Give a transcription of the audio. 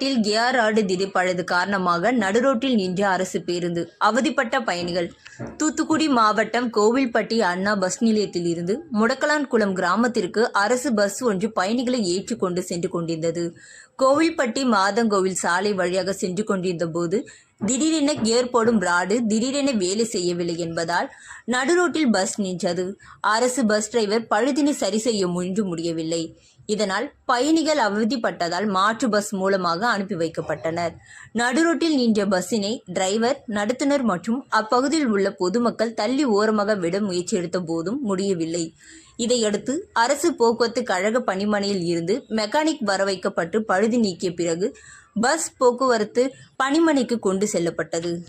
Gear ஆடு திடீர் பழுது காரணமாக நடுரோட்டில் நின்ற அரசு பேருந்து. அவதிப்பட்ட பயணிகள். தூத்துக்குடி மாவட்டம் கோவில்பட்டி அண்ணா பஸ் நிலையத்தில் இருந்து முடக்கலான்குளம் கிராமத்திற்கு அரசு பஸ் ஒன்று பயணிகளை ஏற்றிக்கொண்டு சென்று கொண்டிருந்தது. கோவில்பட்டி மாதங்கோவில் சாலை வழியாக சென்று கொண்டிருந்த போது திடீரென கியர் போடும் ராடு திடீரென வேலை செய்யவில்லை என்பதால் நடுரோட்டில் பஸ் நின்றது. அரசு பஸ் டிரைவர் பழுதினை சரி செய்ய முயன்று முடியவில்லை. இதனால் பயணிகள் அவதிப்பட்டதால் மாற்று பஸ் மூலமாக அனுப்பி வைக்கப்பட்டனர். நடுரோட்டில் நின்ற பஸ்ஸினை டிரைவர் நடத்துனர் மற்றும் அப்பகுதியில் உள்ள பொதுமக்கள் தள்ளி ஓரமாக விட முயற்சி எடுத்த போதும் முடியவில்லை. இதையடுத்து அரசு போக்குவரத்து கழக பணிமனையில் இருந்து மெக்கானிக் வர வைக்கப்பட்டு பழுது நீக்கிய பிறகு பஸ் போக்குவரத்து பணிமனைக்கு கொண்டு செல்லப்பட்டது.